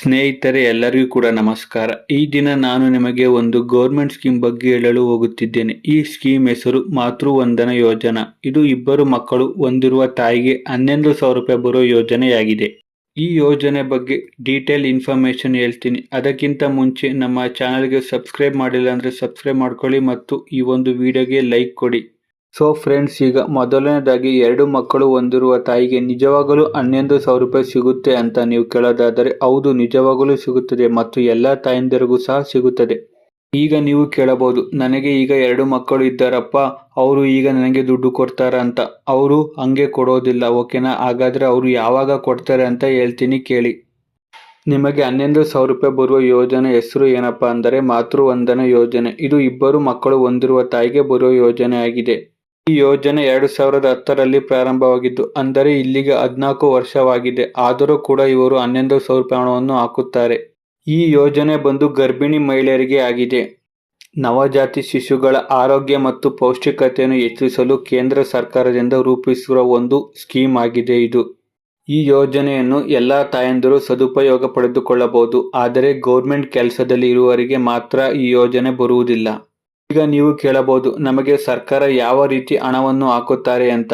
ಸ್ನೇಹಿತರೆ, ಎಲ್ಲರಿಗೂ ಕೂಡ ನಮಸ್ಕಾರ. ಈ ದಿನ ನಾನು ನಿಮಗೆ ಒಂದು ಗೌರ್ಮೆಂಟ್ ಸ್ಕೀಮ್ ಬಗ್ಗೆ ಹೇಳಲು ಹೋಗುತ್ತಿದ್ದೇನೆ. ಈ ಸ್ಕೀಮ್ ಹೆಸರು ಮಾತೃವಂದನ ಯೋಜನಾ. ಇದು ಇಬ್ಬರು ಮಕ್ಕಳು ಹೊಂದಿರುವ ತಾಯಿಗೆ ಹನ್ನೊಂದು ಸಾವಿರ ರೂಪಾಯಿ ಬರೋ ಯೋಜನೆಯಾಗಿದೆ. ಈ ಯೋಜನೆ ಬಗ್ಗೆ ಡೀಟೇಲ್ ಇನ್ಫಾರ್ಮೇಶನ್ ಹೇಳ್ತೀನಿ. ಅದಕ್ಕಿಂತ ಮುಂಚೆ ನಮ್ಮ ಚಾನಲ್ಗೆ ಸಬ್ಸ್ಕ್ರೈಬ್ ಮಾಡಿಲ್ಲ ಅಂದರೆ ಸಬ್ಸ್ಕ್ರೈಬ್ ಮಾಡ್ಕೊಳ್ಳಿ ಮತ್ತು ಈ ಒಂದು ವಿಡಿಯೋಗೆ ಲೈಕ್ ಕೊಡಿ. ಸೊ ಫ್ರೆಂಡ್ಸ್ ಈಗ ಮೊದಲನೇದಾಗಿ ಎರಡು ಮಕ್ಕಳು ಹೊಂದಿರುವ ತಾಯಿಗೆ ನಿಜವಾಗಲೂ ಹನ್ನೊಂದು ಸಾವಿರ ರೂಪಾಯಿ ಸಿಗುತ್ತೆ ಅಂತ ನೀವು ಕೇಳೋದಾದರೆ ಹೌದು, ನಿಜವಾಗಲೂ ಸಿಗುತ್ತದೆ ಮತ್ತು ಎಲ್ಲ ತಾಯಂದಿರಿಗೂ ಸಹ ಸಿಗುತ್ತದೆ. ಈಗ ನೀವು ಕೇಳಬಹುದು, ನನಗೆ ಈಗ ಎರಡು ಮಕ್ಕಳು ಇದ್ದಾರಪ್ಪ, ಅವರು ಈಗ ನನಗೆ ದುಡ್ಡು ಕೊಡ್ತಾರ ಅಂತ. ಅವರು ಹಂಗೆ ಕೊಡೋದಿಲ್ಲ, ಓಕೆನಾ? ಹಾಗಾದರೆ ಅವರು ಯಾವಾಗ ಕೊಡ್ತಾರೆ ಅಂತ ಹೇಳ್ತೀನಿ ಕೇಳಿ. ನಿಮಗೆ ಹನ್ನೊಂದು ಸಾವಿರ ರೂಪಾಯಿ ಬರುವ ಯೋಜನೆ ಹೆಸರು ಏನಪ್ಪ ಅಂದರೆ ಮಾತೃವಂದನ ಯೋಜನೆ. ಇದು ಇಬ್ಬರು ಮಕ್ಕಳು ಹೊಂದಿರುವ ತಾಯಿಗೆ ಬರುವ ಯೋಜನೆ ಆಗಿದೆ. ಈ ಯೋಜನೆ ಎರಡು ಸಾವಿರದ ಹತ್ತರಲ್ಲಿ ಪ್ರಾರಂಭವಾಗಿದ್ದು, ಅಂದರೆ ಇಲ್ಲಿಗೆ ಹದಿನಾಲ್ಕು ವರ್ಷವಾಗಿದೆ. ಆದರೂ ಕೂಡ ಇವರು ಹನ್ನೊಂದು ಸಾವಿರ ಹಣವನ್ನು ಹಾಕುತ್ತಾರೆ. ಈ ಯೋಜನೆ ಬಂದು ಗರ್ಭಿಣಿ ಮಹಿಳೆಯರಿಗೆ ಆಗಿದೆ. ನವಜಾತಿ ಶಿಶುಗಳ ಆರೋಗ್ಯ ಮತ್ತು ಪೌಷ್ಟಿಕತೆಯನ್ನು ಹೆಚ್ಚಿಸಲು ಕೇಂದ್ರ ಸರ್ಕಾರದಿಂದ ರೂಪಿಸಿರುವ ಒಂದು ಸ್ಕೀಮ್ ಆಗಿದೆ ಇದು. ಈ ಯೋಜನೆಯನ್ನು ಎಲ್ಲ ತಾಯಂದಿರು ಸದುಪಯೋಗ ಪಡೆದುಕೊಳ್ಳಬಹುದು. ಆದರೆ ಗೌರ್ಮೆಂಟ್ ಕೆಲಸದಲ್ಲಿ ಇರುವವರಿಗೆ ಮಾತ್ರ ಈ ಯೋಜನೆ ಬರುವುದಿಲ್ಲ. ಈಗ ನೀವು ಕೇಳಬಹುದು, ನಮಗೆ ಸರ್ಕಾರ ಯಾವ ರೀತಿ ಹಣವನ್ನು ಹಾಕುತ್ತಾರೆ ಅಂತ.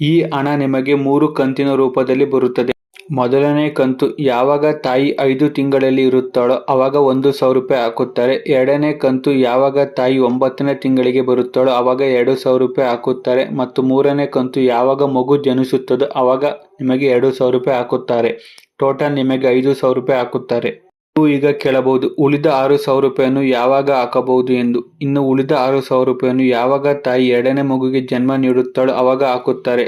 ಈ ಹಣ ನಿಮಗೆ ಮೂರು ಕಂತಿನ ರೂಪದಲ್ಲಿ ಬರುತ್ತದೆ. ಮೊದಲನೇ ಕಂತು ಯಾವಾಗ ತಾಯಿ ಐದು ತಿಂಗಳಲ್ಲಿ ಇರುತ್ತಾಳೋ ಅವಾಗ ಒಂದು ಸಾವಿರ ರೂಪಾಯಿ ಹಾಕುತ್ತಾರೆ. ಎರಡನೇ ಕಂತು ಯಾವಾಗ ತಾಯಿ ಒಂಬತ್ತನೇ ತಿಂಗಳಿಗೆ ಬರುತ್ತಾಳೋ ಅವಾಗ ಎರಡು ಸಾವಿರ ರೂಪಾಯಿ ಹಾಕುತ್ತಾರೆ. ಮತ್ತು ಮೂರನೇ ಕಂತು ಯಾವಾಗ ಮಗು ಜನಿಸುತ್ತದೋ ಅವಾಗ ನಿಮಗೆ ಎರಡು ಸಾವಿರ ರೂಪಾಯಿ ಹಾಕುತ್ತಾರೆ. ಟೋಟಲ್ ನಿಮಗೆ ಐದು ಸಾವಿರ ರೂಪಾಯಿ ಹಾಕುತ್ತಾರೆ. ನೀವು ಈಗ ಕೇಳಬಹುದು, ಉಳಿದ ಆರು ಸಾವಿರ ರೂಪಾಯಿಯನ್ನು ಯಾವಾಗ ಹಾಕಬಹುದು ಎಂದು. ಇನ್ನು ಉಳಿದ ಆರು ಸಾವಿರ ರೂಪಾಯಿಯನ್ನು ಯಾವಾಗ ತಾಯಿ ಎರಡನೇ ಮಗುಗೆ ಜನ್ಮ ನೀಡುತ್ತಾಳೋ ಅವಾಗ ಹಾಕುತ್ತಾರೆ.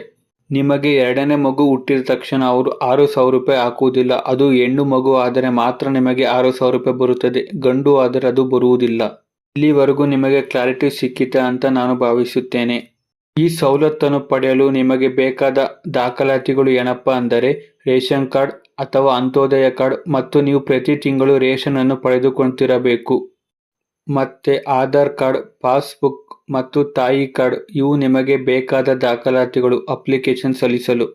ನಿಮಗೆ ಎರಡನೇ ಮಗು ಹುಟ್ಟಿದ ತಕ್ಷಣ ಅವರು ಆರು ಸಾವಿರ ರೂಪಾಯಿ ಹಾಕುವುದಿಲ್ಲ. ಅದು ಹೆಣ್ಣು ಮಗು ಆದರೆ ಮಾತ್ರ ನಿಮಗೆ ಆರು ಸಾವಿರ ರೂಪಾಯಿ ಬರುತ್ತದೆ. ಗಂಡು ಆದರೆ ಅದು ಬರುವುದಿಲ್ಲ. ಇಲ್ಲಿವರೆಗೂ ನಿಮಗೆ ಕ್ಲಾರಿಟಿ ಸಿಕ್ಕಿತ ಅಂತ ನಾನು ಭಾವಿಸುತ್ತೇನೆ. ಈ ಸವಲತ್ತನ್ನು ಪಡೆಯಲು ನಿಮಗೆ ಬೇಕಾದ ದಾಖಲಾತಿಗಳು ಏನಪ್ಪಾ ಅಂದರೆ ರೇಷನ್ ಕಾರ್ಡ್ ಅಥವಾ ಅಂತ್ಯೋದಯ ಕಾರ್ಡ್ ಮತ್ತು ನೀವು ಪ್ರತಿ ತಿಂಗಳು ರೇಷನ್ ಅನ್ನು ಪಡೆದುಕೊಂತಿರಬೇಕು. ಮತ್ತೆ ಆಧಾರ್ ಕಾರ್ಡ್, ಪಾಸ್ಬುಕ್ ಮತ್ತು ತಾಯಿ ಕಾರ್ಡ್ ಇವು ನಿಮಗೆ ಬೇಕಾದ ದಾಖಲಾತಿಗಳು, ಅಪ್ಲಿಕೇಶನ್ ಸಲ್ಲಿಸಲು.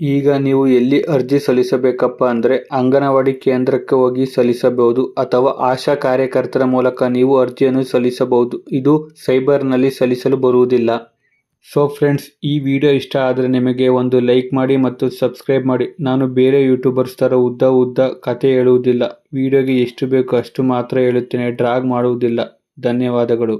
ಈಗ ನೀವು ಎಲ್ಲಿ ಅರ್ಜಿ ಸಲ್ಲಿಸಬೇಕಪ್ಪ ಅಂದರೆ ಅಂಗನವಾಡಿ ಕೇಂದ್ರಕ್ಕೆ ಹೋಗಿ ಸಲ್ಲಿಸಬಹುದು ಅಥವಾ ಆಶಾ ಕಾರ್ಯಕರ್ತರ ಮೂಲಕ ನೀವು ಅರ್ಜಿಯನ್ನು ಸಲ್ಲಿಸಬಹುದು. ಇದು ಸೈಬರ್ನಲ್ಲಿ ಸಲ್ಲಿಸಲು ಬರುವುದಿಲ್ಲ. ಸೊ ಫ್ರೆಂಡ್ಸ್ ಈ ವಿಡಿಯೋ ಇಷ್ಟ ಆದರೆ ನಿಮಗೆ ಒಂದು ಲೈಕ್ ಮಾಡಿ ಮತ್ತು ಸಬ್ಸ್ಕ್ರೈಬ್ ಮಾಡಿ. ನಾನು ಬೇರೆ ಯೂಟ್ಯೂಬರ್ಸ್ ಥರ ಉದ್ದ ಉದ್ದ ಕತೆ ಹೇಳುವುದಿಲ್ಲ. ವಿಡಿಯೋಗೆ ಎಷ್ಟು ಬೇಕು ಅಷ್ಟು ಮಾತ್ರ ಹೇಳುತ್ತೇನೆ. ಡ್ರಾಗ್ ಮಾಡುವುದಿಲ್ಲ. ಧನ್ಯವಾದಗಳು.